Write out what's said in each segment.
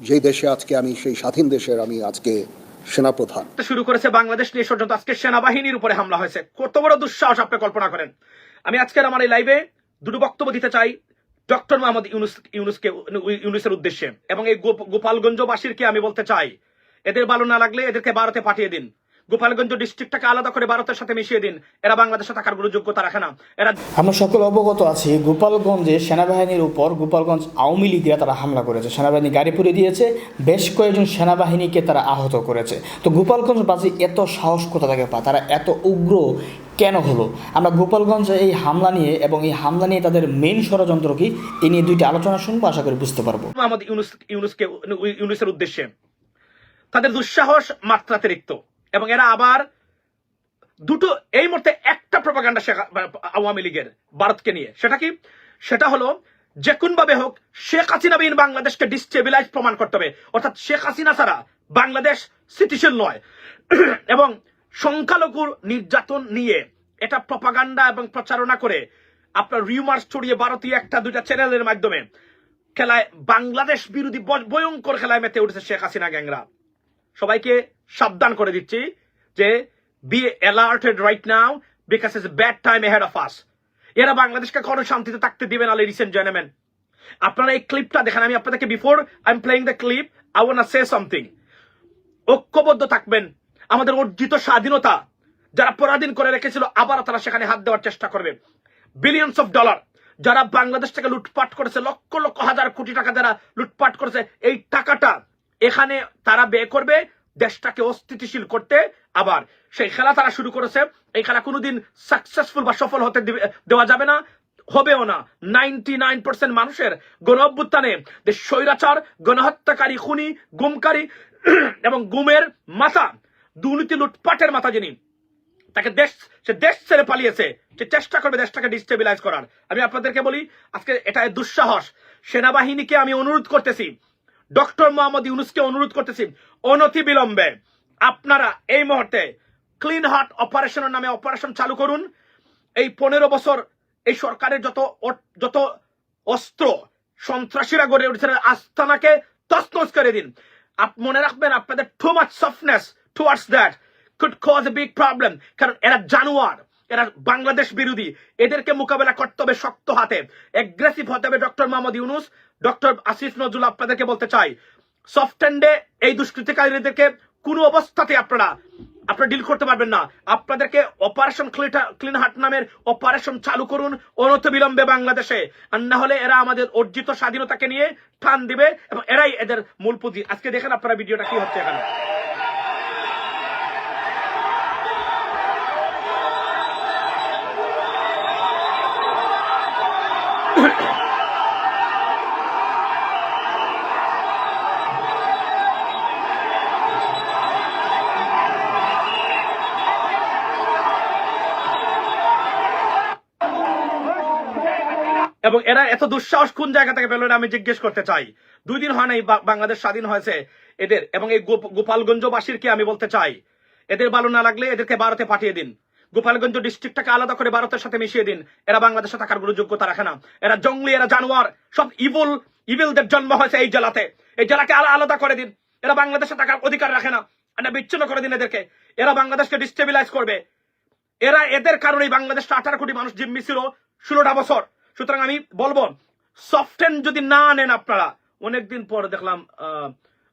যেই দেশে আজকে আমি, সেই স্বাধীন দেশের আমি আজকে সেনাপ্রধান। শুরু করেছে বাংলাদেশ নিয়ে ষড়যন্ত্র। আজকে সেনাবাহিনীর উপরে হামলা হয়েছে। কত বড় দুঃসাহস আপনি কল্পনা করেন? আমি আজকের আমার এই লাইভে দুটো বক্তব্য দিতে চাই ডক্টর মোহাম্মদ ইউনুস, ইউনুসকে, ইউনুসের উদ্দেশ্যে। এবং এই গোপ- গোপালগঞ্জবাসীরকে আমি বলতে চাই, এদের ভালো না লাগলে এদেরকে ভারতে পাঠিয়ে দিন। গোপালগঞ্জ ডিস্ট্রিক্টটাকে আলাদা করে ভারতের সাথে মিশিয়ে দিন। এরা বাংলাদেশে থাকার কোনো যোগ্যতা রাখে না। এরা আমরা সকলে অবগত আছি গোপালগঞ্জে সেনাবাহিনীর উপর গোপালগঞ্জ আওয়ামী লীগরা তারা হামলা করেছে। সেনাবাহিনী গাড়ি পুড়ে দিয়েছে বেশ কয়েকজন সেনাবাহিনীকে তারা আহত করেছে। তো গোপালগঞ্জবাসী এত সাহস কোথা থেকে পায়? তারা এত উগ্র কেন হলো? আমরা গোপালগঞ্জে এই হামলা নিয়ে এবং এই হামলা নিয়ে তাদের মেন ষড়যন্ত্র কি? এ নিয়ে দুইটি আলোচনা শুনব আশা করি বুঝতে পারব। ইউনুস ইউনুসকে ইউনুসের উদ্দেশ্যে। তাদের দুঃসাহস মাত্রাতিরিক্ত। এবং এরা আবার দুটো, এই মুহূর্তে একটা প্রপাগান্ডা শেখ আওয়ামী লীগের, ভারতকে নিয়ে। সেটা কি? সেটা হলো, যে কোন ভাবে হোক, শেখ হাসিনা বিন বাংলাদেশকে ডিস্টেবিলাইজ প্রমাণ করতে হবে। অর্থাৎ শেখ হাসিনা ছাড়া বাংলাদেশ স্থিতিশীল নয়। এবং সংখ্যালঘুর নির্যাতন নিয়ে এটা প্রপাগান্ডা এবং প্রচারণা করে আপনার রিউমার্স ছড়িয়ে ভারতীয় একটা, দুইটা চ্যানেলের মাধ্যমে খেলায় বাংলাদেশ বিরোধী ভয়ঙ্কর খেলায় মেতে উঠেছে শেখ হাসিনা গ্যাংরা সবাইকে সাবধান করে দিচ্ছি যে be alerted right now because is bad time head of us এরা বাংলাদেশকে কোনো শান্তিতে থাকতে দিবে না লেডিস এন্ড আপনারা এই ক্লিপটা দেখেন, আমি আপনাদেরকে before I am playing the clip I want say something ঐক্যবদ্ধ থাকবেন। আমাদের অর্জিত স্বাধীনতা যারা পরাধীন করে রেখেছিল আবার তারা সেখানে হাত দেওয়ার চেষ্টা করবে। বিলিয়ন্স অফ ডলার যারা বাংলাদেশ থেকে লুটপাট করেছে, লক্ষ লক্ষ হাজার কোটি টাকা যারা লুটপাট করেছে, এই টাকাটা এখানে তারা ব্যয় করবে দেশটাকে অস্থিতিশীল করতে। আবার সেই খেলা তারা শুরু করেছে, এই খেলা কোনোদিন সাকসেসফুল বা সফল হতে দেওয়া যাবে না, হবেও না। নাইনটি নাইন পার্সেন্ট মানুষের গণ অভ্যুত্থানে যে স্বৈরাচার, গণহত্যাকারী, খুনি, গুমকারী এবং গুমের মাথা, দুর্নীতি লুটপাটের মাথা যিনি, তাকে দেশ, সে দেশ ছেড়ে পালিয়েছে, সে চেষ্টা করবে দেশটাকে ডিস্টেবিলাইজ করার। আমি আপনাদেরকে বলি, আজকে এটা দুঃসাহস। সেনাবাহিনীকে আমি অনুরোধ করতেছি ডক্টর মোহাম্মদ ইউনুসকে অনুরোধ করতেছি, অনতি বিলম্বে। আপনারা এই মুহূর্তে ক্লিন হার্ট অপারেশনের নামে অপারেশন চালু করুন। এই পনেরো বছর এই সরকারের যত যত অস্ত্র সন্ত্রাসীরা গড়ে উঠেছে, আস্তানাকে তসনস করে দিন। মনে রাখবেন, আপনাদের too much softness towards that could cause a big problem কারণ এরা জানোয়ার। এরা বাংলাদেশ বিরোধী। এদেরকে মোকাবেলা করতে হবে শক্ত হাতে। এগ্রেসিভ হতে হবে ডক্টর মোহাম্মদ ইউনুস। ডক্টর আসিফ নজরুল আপনাদেরকে বলতে চাই সফট হ্যান্ডে এই দুষ্কৃতিকারীদেরকে কোনো অবস্থাতে আপনারা আপনারা ডিল করতে পারবেন না। আপনাদেরকে অপারেশন ক্লিন হাট নামের অপারেশন চালু করুন অনত বিলম্বে বাংলাদেশে। আর না হলে এরা আমাদের অর্জিত স্বাধীনতাকে নিয়ে টান দিবে এবং এরাই এদের মূল পুঁজি। আজকে দেখেন আপনারা ভিডিওটা কি হচ্ছে এখানে। এবং এরা এত দুঃসাহস কোন জায়গা থেকে পেল আমি জিজ্ঞেস করতে চাই। দুই দিন হয় নাই বাংলাদেশ স্বাধীন হয়েছে। এদের এবং এই গোপ- গোপালগঞ্জবাসীরকে আমি বলতে চাই। এদের ভালো না লাগলে এদেরকে ভারতে পাঠিয়ে দিন। গোপালগঞ্জ ডিস্ট্রিক্টটাকে আলাদা করে ভারতের সাথে মিশিয়ে দিন। এরা বাংলাদেশে থাকার কোনো যোগ্যতা রাখে না। এরা জঙ্গলি, এরা জানোয়ার, সব ইভুল ইভিলদের জন্ম হয়েছে এই জেলাতে। এই জেলাকে আলাদা করে দিন। এরা বাংলাদেশে থাকার অধিকার রাখে না। এটা বিচ্ছিন্ন করে দিন এদেরকে। এরা বাংলাদেশকে ডিস্টেবিলাইজ করবে। এরা এদের কারণেই বাংলাদেশটা আঠারো কোটি মানুষ জিম্মি ছিল ষোলোটা বছর। সুতরাং আমি বলব সফটেন যদি না নেন আপনারা, অনেকদিন পর দেখলাম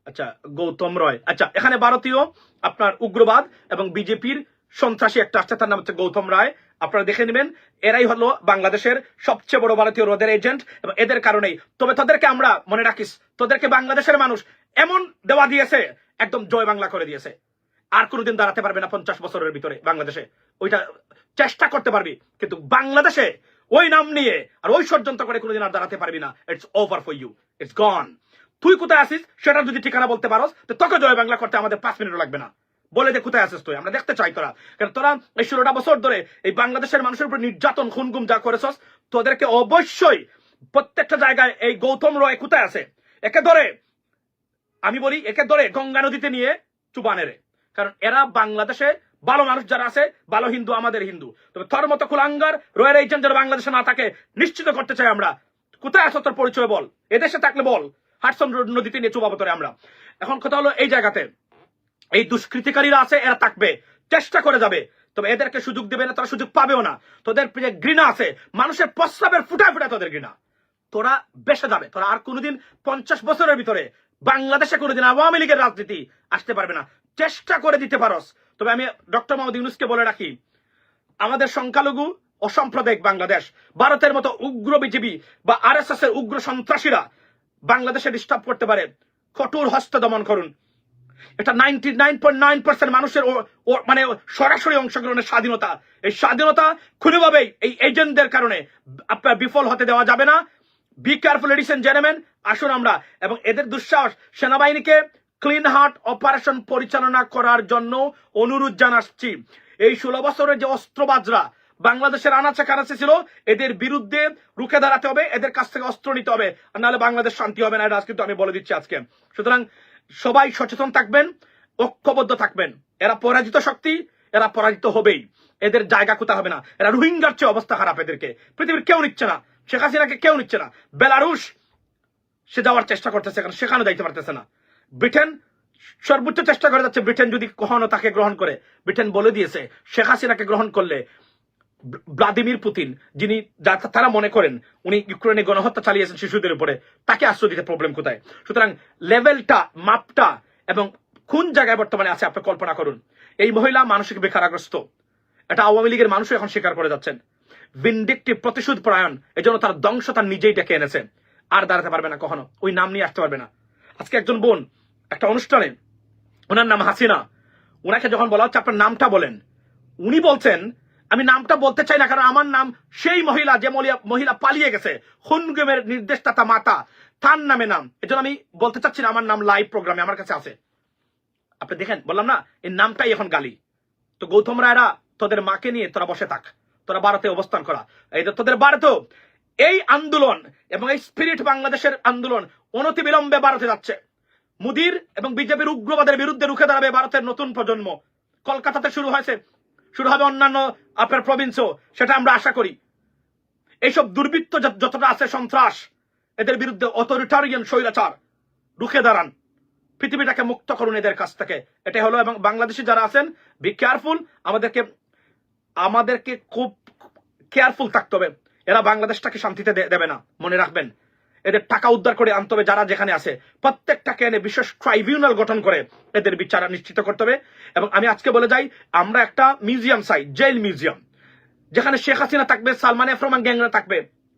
আচ্ছা গৌতম রয়। আচ্ছা এখানে ভারতীয়, আপনার উগ্রবাদ এবং বিজেপির সন্ত্রাসী একটা আসছে তার নাম হচ্ছে গৌতম রায়। আপনারা দেখে নেবেন, এরাই হলো বাংলাদেশের সবচেয়ে বড় ভারতীয় রোদের এজেন্ট এবং এদের কারণেই। তবে তাদেরকে আমরা মনে রাখিস, তোদেরকে বাংলাদেশের মানুষ এমন দেওয়া দিয়েছে, একদম জয় বাংলা করে দিয়েছে। আর কোনোদিন দাঁড়াতে পারবে না পঞ্চাশ বছরের ভিতরে বাংলাদেশে। ওইটা চেষ্টা করতে পারবি, কিন্তু বাংলাদেশে ওই নাম নিয়ে আর ওই ষড়যন্ত্র করে কোনোদিন আর দাঁড়াতে পারবি না। It's over for you it's gone তুই কোথায় আসিস সেটা যদি ঠিকানা বলতে পারোস, তো তোকে জয় বাংলা করতে আমাদের পাঁচ মিনিটও লাগবে না। বলে দে কোথায় আসিস তুই? আমরা দেখতে চাই তোরা। কারণ তোরা এই ষোলোটা বছর ধরে এই বাংলাদেশের মানুষের উপর নির্যাতন খুনগুম যা করেছস, তোদেরকে অবশ্যই প্রত্যেকটা জায়গায় এই গৌতম রয় কোথায় আছে? একে ধরে, আমি বলি, একে ধরে গঙ্গা নদীতে নিয়ে চুবানেরে। কারণ এরা বাংলাদেশে ভালো মানুষ যারা আছে, ভালো হিন্দু, আমাদের হিন্দু। তবে তোর মতো কুলাঙ্গার, রয়ের এজেন্ট যারা বাংলাদেশে না থাকে, নিশ্চিত করতে চাই আমরা। কোথায় আছো তোর পরিচয় বল? এদেশে থাকলে বল। হাটসন নদীতে নিয়ে চুবাবতরে আমরা। এখন কথা হলো এই জায়গাতে। এই দুষ্কৃতিকারীরা আছে, এরা থাকবে। চেষ্টা করে যাবে। তবে এদেরকে সুযোগ দেবে না, তারা সুযোগ পাবেও না। তোদের যে ঘৃণা আছে। মানুষের প্রস্রাবের ফুটায় ফুটায় তোদের ঘৃণা। তোরা বেসে যাবে। তোরা আর কোনোদিন পঞ্চাশ বছরের ভিতরে বাংলাদেশে কোনোদিন আওয়ামী লীগের রাজনীতি আসতে পারবে না। চেষ্টা করে দিতে পারস। তবে আমি ডক্টর মোহাম্মদ ইউনুসকে বলে রাখি, আমাদের সংখ্যালঘু অসাম্প্রদায়িক বাংলাদেশ, ভারতের মতো উগ্র বিজেপি বা আর এস এর উগ্র সন্ত্রাসীরা বাংলাদেশে ডিস্টার্ব করতে পারে। কঠোর হস্ত দমন করুন। এটা ninety nine point nine percent মানুষের মানে সরাসরি অংশগ্রহণের স্বাধীনতা। এই স্বাধীনতা কোনোভাবেই এই এজেন্টদের কারণে আপনার বিফল হতে দেওয়া যাবে না। বি কেয়ারফুল এন্ড জেন্টলম্যান আসুন আমরা। এবং এদের দুঃসাহস সেনাবাহিনীকে ক্লিন হার্ট অপারেশন পরিচালনা করার জন্য অনুরোধ জানাচ্ছি। এই ষোলো বছরের যে অস্ত্রবাজরা, বাংলাদেশের আনাচে কানাচে ছিল, এদের বিরুদ্ধে রুখে দাঁড়াতে হবে, এদের কাছ থেকে অস্ত্র নিতে হবে নাহলে বাংলাদেশ শান্তি হবে না, এটা কিন্তু আমি বলে দিচ্ছি আজকে। সুতরাং সবাই সচেতন থাকবেন, ঐক্যবদ্ধ থাকবেন। এরা পরাজিত শক্তি, এরা পরাজিত হবেই। এদের জায়গা কোথা হবে না। এরা রোহিঙ্গার চেয়ে অবস্থা খারাপ এদেরকে। পৃথিবীর কেউ নিচ্ছে না। শেখ হাসিনাকে কেউ নিচ্ছে না। বেলারুশ, সে যাওয়ার চেষ্টা করতেছে, কারণ সেখানে যাইতে পারতেছে না। ব্রিটেন সর্বোচ্চ চেষ্টা করে যাচ্ছে, ব্রিটেন যদি কখনো তাকে গ্রহণ করে। ব্রিটেন বলে দিয়েছে, শেখ হাসিনাকে গ্রহণ করলে ভ্লা- ভ্লাদিমির পুতিন, যিনি তারা মনে করেন, উনি ইউক্রেনে গণহত্যা চালিয়েছেন শিশুদের উপরে, তাকে আশ্রয় দিতে প্রবলেম কোথায়? সুতরাং লেভেলটা, মাপটা এবং কোন জায়গায় বর্তমানে আছে আপনি কল্পনা করুন। এই মহিলা মানসিক বেকারাগ্রস্ত। এটা আওয়ামী লীগের মানুষও এখন স্বীকার করে যাচ্ছেন। ভিন্ডিকটিভ প্রতিশোধ পরায়ণ, এজন্য তার ধ্বংস তার নিজেই ডেকে এনেছে। আর দাঁড়াতে পারবে না কখনো, ওই নাম নিয়ে আসতে পারবে না। আজকে একজন বোন একটা অনুষ্ঠানে, ওনার নাম হাসিনা। ওনাকে যখন বলা হচ্ছে, আপনার নামটা বলেন। উনি বলছেন, আমি নামটা বলতে চাই না, কারণ আমার নাম সেই মহিলা, যে মহিলা- পালিয়ে গেছে। হুনগেমের নির্দেশদাতা মাতা, তার নামে নাম। এজন্য আমি বলতে চাচ্ছি না, আমার নাম লাইভ প্রোগ্রামে আমার কাছে আছে। আপনি দেখেন, বললাম না, এই নামটাই এখন গালি। তো গৌতম রায়রা, তোদের মাকে নিয়ে তোরা বসে থাক। তোরা ভারতে অবস্থান করা। এই তোদের ভারতেও এই আন্দোলন এবং এই স্পিরিট বাংলাদেশের আন্দোলন অনতি বিলম্বে ভারতে যাচ্ছে। মুদির এবং বিজেপির উগ্রবাদের বিরুদ্ধে রুখে দাঁড়াবে ভারতের নতুন প্রজন্ম। কলকাতাতে শুরু হয়েছে, শুরু হবে অন্যান্য আপনার প্রভিন্সও সেটা আমরা আশা করি। এইসব দুর্বৃত্ত যতটা আছে সন্ত্রাস, এদের বিরুদ্ধে অথরিটারিয়ান স্বৈরাচার, রুখে দাঁড়ান। পৃথিবীটাকে মুক্ত করুন এদের কাছ থেকে। এটাই হলো এবং বাংলাদেশি যারা আছেন বি কেয়ারফুল আমাদেরকে আমাদেরকে খুব কেয়ারফুল থাকতে হবে। এরা বাংলাদেশটাকে শান্তিতে দেবে না, মনে রাখবেন। এদের টাকা উদ্ধার করে আনতে হবে যারা যেখানে আছে। প্রত্যেকটাকে এনে বিশেষ ট্রাইব্যুনাল গঠন করে এদের বিচার নিশ্চিত করতে হবে। এবং আমি আজকে বলে যাই, আমরা একটা মিউজিয়াম চাই, জেল মিউজিয়াম। যেখানে শেখ হাসিনা থাকবে, সালমান এফ রহমান গ্যাংরা থাকবে।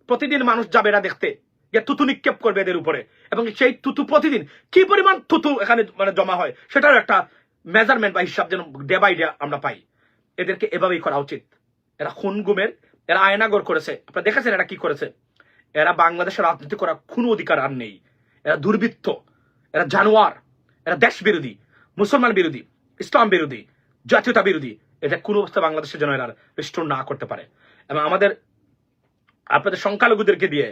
প্রতিদিন মানুষ যাবে এরা দেখতে, যে তুতু নিক্ষেপ করবে এদের উপরে। এবং সেই তুতু প্রতিদিন কি পরিমাণ তুতু এখানে মানে জমা হয়, সেটারও একটা মেজারমেন্ট বা হিসাব যেন ডে বাই ডে আমরা পাই। এদেরকে এভাবেই করা উচিত। এরা খুন গুমের, এরা আয়নাগর করেছে। আপনারা দেখেছেন এরা কি করেছে? এরা বাংলাদেশের রাজনীতি করার কোনো অধিকার আর নেই। এরা দুর্বৃত্ত, এরা জানোয়ার, এরা দেশ বিরোধী মুসলমান বিরোধী, ইসলাম বিরোধী, জাতীয়তা বিরোধী। এটা কোনো অবস্থা বাংলাদেশের জন্য এরা রিস্টোর না করতে পারে। এবং আমাদের, আপনাদের সংখ্যালঘুদেরকে দিয়ে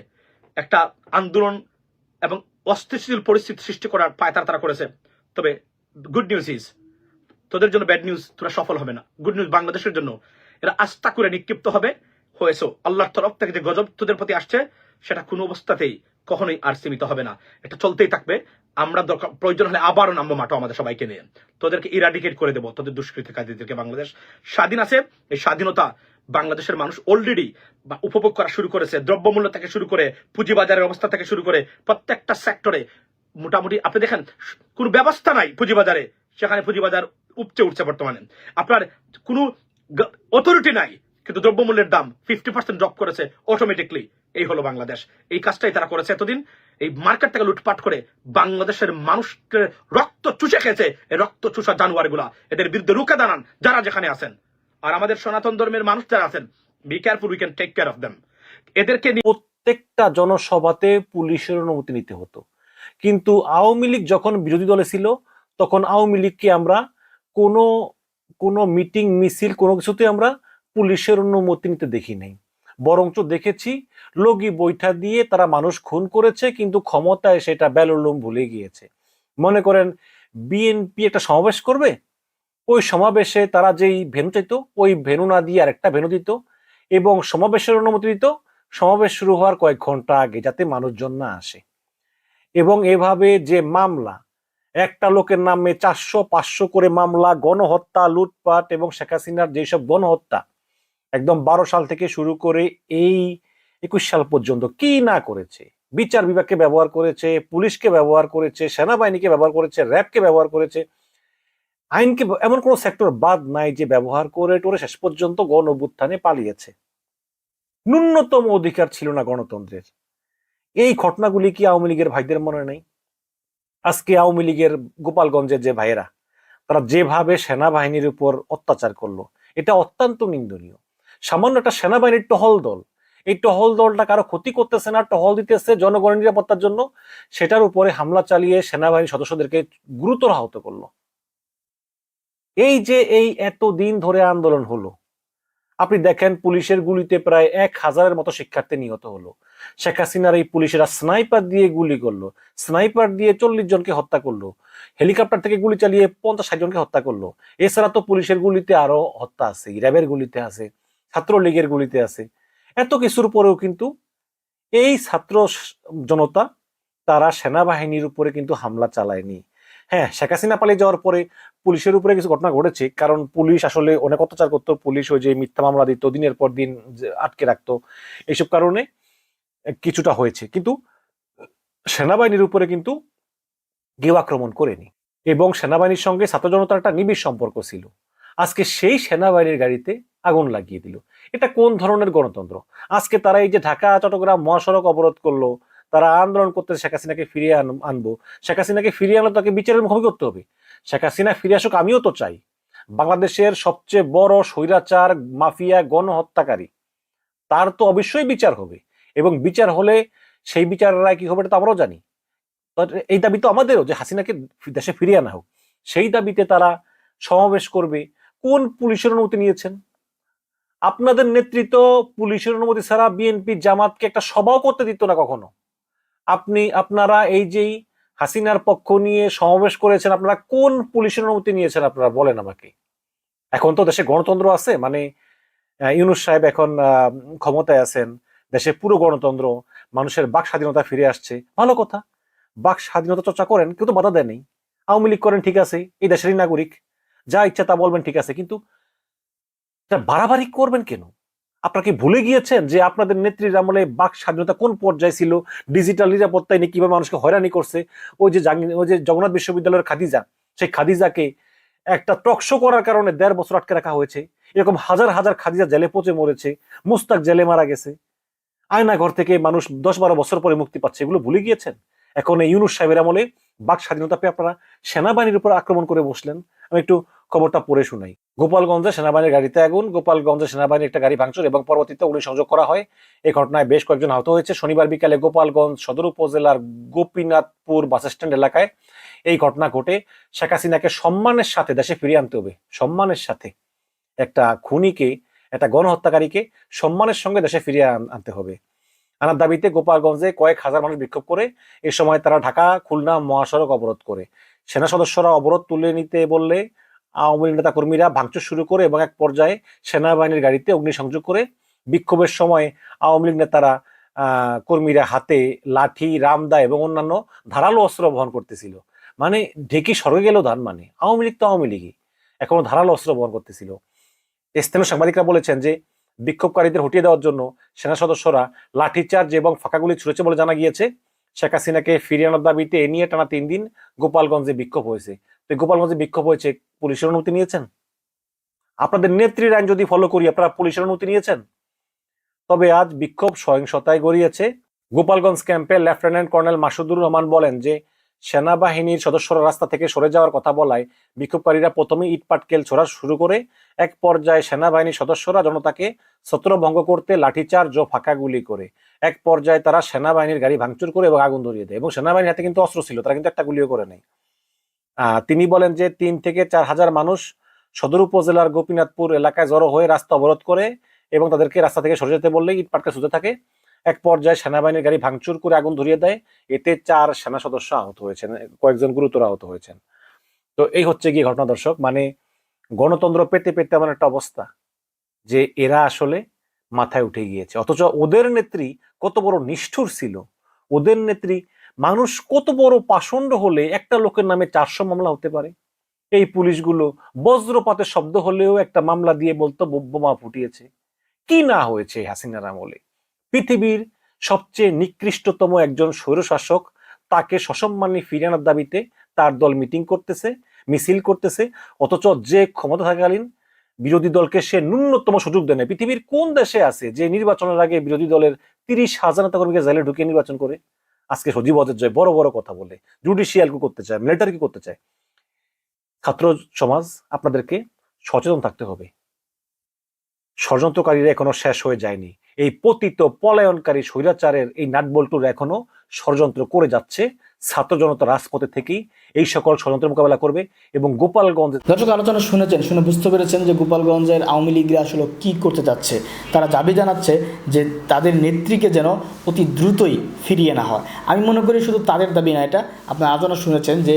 একটা আন্দোলন এবং অস্থিতিশীল পরিস্থিতি সৃষ্টি করার পায়তারা তারা তারা করেছে। তবে গুড নিউজ ইজ তোদের জন্য ব্যাড নিউজ তোরা সফল হবে না। গুড নিউজ বাংলাদেশের জন্য। এরা আস্থা করে নিক্ষিপ্ত হবে। হয়েছো, আল্লাহর তরফ থেকে যে গজব তোদের প্রতি আসছে সেটা কোনো অবস্থাতেই কখনোই আর সীমিত হবে না। এটা চলতেই থাকবে। আমরা প্রয়োজন হলে আবারও নামবো মাঠো আমাদের সবাইকে নিয়ে। তোদেরকে ইরাডিকেট করে দেবো, তোদের দুষ্কৃতিকারীদেরকে বাংলাদেশ স্বাধীন আছে। এই স্বাধীনতা বাংলাদেশের মানুষ অলরেডি উপভোগ করা শুরু করেছে, দ্রব্যমূল্য থেকে শুরু করে, পুঁজিবাজারের অবস্থা থেকে শুরু করে প্রত্যেকটা সেক্টরে মোটামুটি আপনি দেখেন, কোনো ব্যবস্থা নাই পুঁজিবাজারে, সেখানে পুঁজিবাজার উপচে উঠছে বর্তমানে। আপনার কোনো অথরিটি নাই, কিন্তু দ্রব্যমূল্যের দাম ফিফটি পার্সেন্ট ড্রপ করেছে অটোমেটিকলি এই হলো বাংলাদেশ। এই কাজটাই তারা করেছে এতদিন। এই মার্কেট থেকে লুটপাট করে বাংলাদেশের মানুষকে রক্ত চুষে খেয়েছে। এই রক্ত চুষা জানুয়ারগুলা এদের বিরুদ্ধে রুখে দাঁড়ান যারা যেখানে আছেন। আর আমাদের সনাতন ধর্মের মানুষ যারা আছেন be careful we can take care of them এদেরকে প্রত্যেকটা জনসভাতে পুলিশের অনুমতি নিতে হতো। কিন্তু আওয়ামী লীগ যখন বিরোধী দলে ছিল, তখন আওয়ামী লীগকে আমরা কোনো কোনো মিটিং মিছিল, কোনো কিছুতে আমরা পুলিশের অনুমতি নিতে দেখি নাই। বরঞ্চ দেখেছি, লগি বৈঠা দিয়ে তারা মানুষ খুন করেছে, কিন্তু ক্ষমতায় সেটা বেলুলুম ভুলে গিয়েছে। মনে করেন, বিএনপি একটা সমাবেশ করবে? ওই সমাবেশে তারা যেই ভেনু চাইত, ওই ভেনু না দিয়ে আরেকটা ভেনু দিত এবং সমাবেশের অনুমতি দিত। সমাবেশ শুরু হওয়ার কয়েক ঘণ্টা আগে যাতে মানুষজন না আসে। এবং এভাবে যে মামলা, একটা লোকের নামে চারশো পাঁচশো করে মামলা, গণহত্যা, লুটপাট এবং শেখ হাসিনার যেসব গণহত্যা একদম বারো সাল থেকে শুরু করে এই একুশ সাল পর্যন্ত কি না করেছে? বিচার বিভাগকে ব্যবহার করেছে, পুলিশকে ব্যবহার করেছে, সেনাবাহিনীকে ব্যবহার করেছে, র্যাবকে ব্যবহার করেছে। আইনকে এমন কোনো সেক্টর বাদ নাই যে ব্যবহার করে টোরে শেষ পর্যন্ত গণ অভ্যুত্থানে পালিয়েছে। ন্যূনতম অধিকার ছিল না গণতন্ত্রের। এই ঘটনাগুলি কি আওয়ামী লীগের ভাইদের মনে নেই? আজকে আওয়ামী লীগের গোপালগঞ্জের যে ভাইয়েরা, তারা যেভাবে সেনাবাহিনীর উপর অত্যাচার করল, এটা অত্যন্ত নিন্দনীয়। সামান্য একটা সেনাবাহিনীর টহল দল। এই টহল দলটা কারও ক্ষতি করতেছে না, টহল দিতেছে জনগণের নিরাপত্তার জন্য, সেটার উপরে হামলা চালিয়ে সেনাবাহিনীর সদস্যদেরকে গুরুতর আহত করল। এই যে এই এত দিন ধরে আন্দোলন হলো, আপনি দেখেন পুলিশের গুলিতে প্রায় এক হাজারের মতো শিক্ষার্থী নিহত হলো। শেখ হাসিনার এই পুলিশেরা স্নাইপার দিয়ে গুলি করল, স্নাইপার দিয়ে চল্লিশ জনকে হত্যা করল, হেলিকপ্টার থেকে গুলি চালিয়ে পঞ্চাশ জনকে হত্যা করল। এছাড়া তো পুলিশের গুলিতে আরও হত্যা আছে, র্যাবের গুলিতে আছে। ছাত্রলীগের গুলিতে আছে। এত কিছুর পরেও কিন্তু এই ছাত্র জনতা তারা সেনাবাহিনীর উপরে কিন্তু হামলা চালায়নি। হ্যাঁ শেখ হাসিনা পালিয়ে যাওয়ার পরে পুলিশের উপরে কিছু ঘটনা ঘটেছে, কারণ পুলিশ আসলে অনেক অত্যাচার করতো। পুলিশ ওই যে মিথ্যা মামলা দিত, দিনের পর দিন আটকে রাখতো। এইসব কারণে কিছুটা হয়েছে। কিন্তু সেনাবাহিনীর উপরে কিন্তু কেউ আক্রমণ করেনি এবং সেনাবাহিনীর সঙ্গে ছাত্র জনতার একটা নিবিড় সম্পর্ক ছিল। আজকে সেই সেনাবাহিনীর গাড়িতে আগুন লাগিয়ে দিল। এটা কোন ধরনের গণতন্ত্র? আজকে তারা এই যে ঢাকা, চট্টগ্রাম মহাসড়ক অবরোধ করল, তারা আন্দোলন করতে শেখ হাসিনাকে ফিরিয়ে আনব। শেখ হাসিনাকে ফিরিয়ে আনলে তাকে বিচারের মুখোমুখি করতে হবে। শেখ হাসিনা ফিরে আসুক, আমিও তো চাই। বাংলাদেশের সবচেয়ে বড় স্বৈরাচার, মাফিয়া, গণহত্যাকারী, তার তো অবশ্যই বিচার হবে। এবং বিচার হলে সেই বিচার রায় কি হবে, এটা তো আমরাও জানি। এই দাবি তো আমাদেরও যে হাসিনাকে দেশে ফিরিয়ে আনা হোক। সেই দাবিতে তারা সমাবেশ করবে। কোন পুলিশের অনুমতি নিয়েছেন? আপনাদের নেতৃত্ব পুলিশের অনুমতি ছাড়া বিএনপি জামাতকে একটা সভাও করতে দিত না কখনো। আপনি, আপনারা এই যেই হাসিনার পক্ষ নিয়ে সমাবেশ করেছেন, আপনারা কোন পুলিশের অনুমতি নিয়েছেন আপনারা বলেন আমাকে? এখন তো দেশে গণতন্ত্র আছে মানে ইউনুস সাহেব এখন ক্ষমতায় আছেন, দেশে পুরো গণতন্ত্র, মানুষের বাক স্বাধীনতা ফিরে আসছে। ভালো কথা, বাক স্বাধীনতা চর্চা করেন কেউ তো বাধা দেয় নেই। আওয়ামী লীগ করেন, ঠিক আছে, এই দেশেরই নাগরিক, যা ইচ্ছা তা বলবেন, ঠিক আছে, কিন্তু এটা বাড়াবাড়ি করবেন কেন? আপনারা কি ভুলে গিয়েছেন যে আপনাদের নেত্রীর আমলে বাক স্বাধীনতা কোন পর্যায়ে ছিল? ডিজিটাল নিরাপত্তায় নিয়ে কীভাবে মানুষকে হয়রানি করছে? ওই যে ওই যে জগন্নাথ বিশ্ববিদ্যালয়ের খাদিজা, সেই খাদিজাকে একটা টকশো করার কারণে দেড় বছর আটকে রাখা হয়েছে। এরকম হাজার হাজার খাদিজা জেলে পচে মরেছে, মুস্তাক জেলে মারা গেছে। আয়না ঘর থেকে মানুষ দশ বারো বছর পরে মুক্তি পাচ্ছে, এগুলো ভুলে গিয়েছেন? এখন এই ইউনুস সাহেবের আমলে বাক স্বাধীনতা পেয়ে আপনারা সেনাবাহিনীর উপর আক্রমণ করে বসলেন। আমি একটু খবরটা পড়ে শোনাই। গোপালগঞ্জে সেনাবাহিনীর গাড়িতে আগুন, গোপালগঞ্জে সেনাবাহিনীর একটা গাড়ি ভাঙচুর এবং পরবর্তীতে অগ্নিসংযোগ করা হয়। এই ঘটনায় বেশ কয়েকজন আহত হয়েছে। শনিবার বিকালে গোপালগঞ্জ সদর উপজেলার গোপীনাথপুর বাস স্ট্যান্ড এলাকায় এই ঘটনা ঘটে। শেখ হাসিনাকে সম্মানের সাথে দেশে ফিরিয়ে আনতে হবে। সম্মানের সাথে। একটা খুনিকে, একটা গণহত্যাকারীকে সম্মানের সঙ্গে দেশে ফিরিয়ে আনতে হবে। আনার দাবিতে গোপালগঞ্জে কয়েক হাজার মানুষ বিক্ষোভ করে। এ সময় তারা ঢাকা, খুলনা মহাসড়ক অবরোধ করে। সেনা সদস্যরা অবরোধ তুলে নিতে বললে আওয়ামী লীগ নেতা কর্মীরা ভাঙচুর শুরু করে এবং এক পর্যায়ে সেনাবাহিনীর গাড়িতে অগ্নিসংযোগ করে বিক্ষোভের সময় আওয়ামী লীগ নেতারা কর্মীরা হাতে লাঠি, রামদা এবং অন্যান্য ধারালো অস্ত্র বহন করতেছিল। মানে ঢেকে সরে গেল ধান মানে। আওয়ামী লীগ তো আওয়ামী লীগই। এখনও ধারালো অস্ত্র বহন করতেছিল। স্থানীয় সাংবাদিকরা বলেছেন যে বিক্ষোভকারীদের হটিয়ে দেওয়ার জন্য সেনা সদস্যরা লাঠিচার্জ এবং ফাঁকাগুলি ছুড়েছে বলে জানা গিয়েছে। শেখ হাসিনাকে ফিরিয়ে আনার দাবিতে এ নিয়ে টানা তিন দিন গোপালগঞ্জে বিক্ষোভ হয়েছে। গোপালগঞ্জে বিক্ষোভ হয়েছে পুলিশের অনুমতি নিয়েছেন? আপনাদের নেত্রীর আইন যদি ফলো করি আপনারা পুলিশের অনুমতি নিয়েছেন? তবে আজ বিক্ষোভ সহিংসতায় গড়িয়েছে। গোপালগঞ্জ ক্যাম্পে লেফটেন্যান্ট কর্নেল মাসুদুর রহমান বলেন যে সেনাবাহিনীর সদস্যরা রাস্তা থেকে সরে যাওয়ার কথা বলায় বিক্ষোভকারীরা প্রথমে ইট পাটকেল ছোড়া শুরু করে এক পর্যায়ে সেনাবাহিনীর সদস্যরা জনতাকে ছত্রভঙ্গ করতে লাঠিচার্জ ও ফাঁকা গুলি করে। এক পর্যায়ে তারা সেনাবাহিনীর গাড়ি ভাঙচুর করে এবং আগুন ধরিয়ে দেয় এবং সেনাবাহিনীর হাতে কিন্তু অস্ত্র ছিল তারা কিন্তু একটা গুলিও করে আহ, তিনি বলেন যে তিন থেকে চার হাজার মানুষ সদর উপজেলার গোপীনাথপুর এলাকায় জড়ো হয়ে রাস্তা অবরোধ করে এবং তাদেরকে রাস্তা থেকে সরে যেতে বললে ইট পাটকে সুতে থাকে। এক পর্যায়ে সেনাবাহিনীর গাড়ি ভাঙচুর করে আগুন ধরিয়ে দেয়। এতে চার সেনা সদস্য আহত হয়েছেন, কয়েকজন গুরুতর আহত হয়েছেন। তো এই হচ্ছে গিয়ে ঘটনা দর্শক মানে গণতন্ত্র পেতে পেতে এমন একটা অবস্থা যে এরা আসলে মাথায় উঠে গিয়েছে। অথচ ওদের নেত্রী কত বড় নিষ্ঠুর ছিল। ওদের নেত্রী মানুষ কত বড় পাষণ্ড হলে একটা লোকের নামে চারশো মামলা হতে পারে? এই পুলিশগুলো বজ্রপাতের শব্দ হলেও একটা মামলা দিয়ে বলতো বোমা ফুটিয়েছে। কি না হয়েছে হাসিনার আমলে? পৃথিবীর সবচেয়ে নিকৃষ্টতম একজন স্বৈরশাসক তাকে সসম্মানী ফিরিয়ে আনার দাবিতে তার দল মিটিং করতেছে, মিছিল করতেছে, অথচ যে ক্ষমতা থাকাকালীন বিরোধী দলকে সে ন্যূনতম সুযোগ দেয় না পৃথিবীর কোন দেশে আছে যে নির্বাচনের আগে বিরোধী দলের তিরিশ হাজার নেতা কর্মীকে জেলে ঢুকিয়ে নির্বাচন করে? আজকে সজীব জয় বড় বড় কথা বলে জুডিশিয়াল কি করতে চায় মিলিটারি কি করতে চায়, ছাত্র সমাজ আপনাদেরকে সচেতন থাকতে হবে। ষড়যন্ত্রকারীরা এখনও শেষ হয়ে যায়নি। এই পতিত পলায়নকারী স্বৈরাচারের এই নাটবল্টুরা এখনও ষড়যন্ত্র করে যাচ্ছে। ছাত্র জনতা রাজপথে থেকেই এই সকল ষড়যন্ত্র মোকাবেলা করবে এবং গোপালগঞ্জ দর্শক, আলোচনা শুনেছেন, শুনে বুঝতে পেরেছেন যে গোপালগঞ্জের আওয়ামী লীগরা আসলে কি করতে চাচ্ছে। তারা দাবি জানাচ্ছে যে তাদের নেত্রীকে যেন অতি দ্রুতই ফিরিয়ে না হয়। আমি মনে করি শুধু তাদের দাবি না, এটা আপনার আলোচনা শুনেছেন যে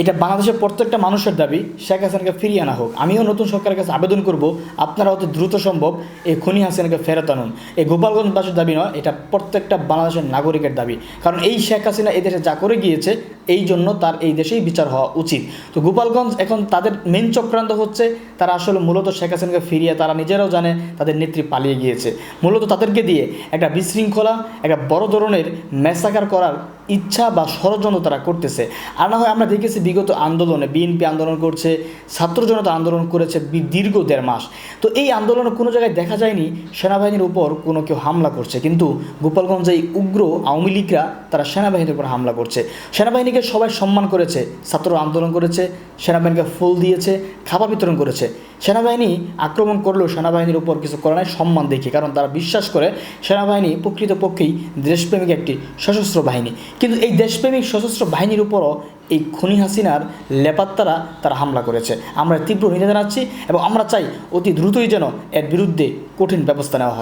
এটা বাংলাদেশের প্রত্যেকটা মানুষের দাবি, শেখ হাসিনাকে ফিরিয়ে আনা হোক। আমিও নতুন সরকারের কাছে আবেদন করব আপনারা অতি দ্রুত সম্ভব এই খুনি হাসিনাকে ফেরত আনুন। এই গোপালগঞ্জবাসীর দাবি নয়, এটা প্রত্যেকটা বাংলাদেশের নাগরিকের দাবি। কারণ এই শেখ হাসিনা এই দেশে যা করে গিয়েছে, এই জন্য তার এই দেশেই বিচার হওয়া উচিত। তো গোপালগঞ্জ এখন তাদের মেন চক্রান্ত হচ্ছে, তারা আসলে মূলত শেখ হাসিনাকে ফিরিয়ে তারা নিজেরাও জানে তাদের নেত্রী পালিয়ে গিয়েছে। মূলত তাদেরকে দিয়ে একটা বিশৃঙ্খলা, একটা বড় ধরনের ম্যাসাকার করার ইচ্ছা বা ষড়যন্ত্র তারা করতেছে। আর না হয় আমরা দেখেছি বিগত আন্দোলনে বিএনপি আন্দোলন করছে, ছাত্র জনতা আন্দোলন করেছে দীর্ঘ দেড় মাস। তো এই আন্দোলনে কোনো জায়গায় দেখা যায়নি, সেনাবাহিনীর উপর কোনো কেউ হামলা করছে। কিন্তু গোপালগঞ্জে এই উগ্র আওয়ামী লীগরা, তারা সেনাবাহিনীর উপর হামলা করছে। সেনাবাহিনীকে সবাই সম্মান করেছে ছাত্র আন্দোলন করেছে, সেনাবাহিনীকে ফুল দিয়েছে, খাবার বিতরণ করেছে। সেনাবাহিনী আক্রমণ করলেও সেনাবাহিনীর উপর কিছু করে নাই, সম্মান দেখি কারণ তারা বিশ্বাস করে, সেনাবাহিনী প্রকৃতপক্ষেই দেশপ্রেমিক একটি সশস্ত্র বাহিনী। কিন্তু এই দেশপ্রেমিক সশস্ত্র বাহিনীর উপরও এই খুনি হাসিনার লেপাত্তারা তারা হামলা করেছে। আমরা তীব্র নিন্দা জানাচ্ছি এবং আমরা চাই অতি দ্রুতই যেন এর বিরুদ্ধে কঠিন ব্যবস্থা নেওয়া হয়।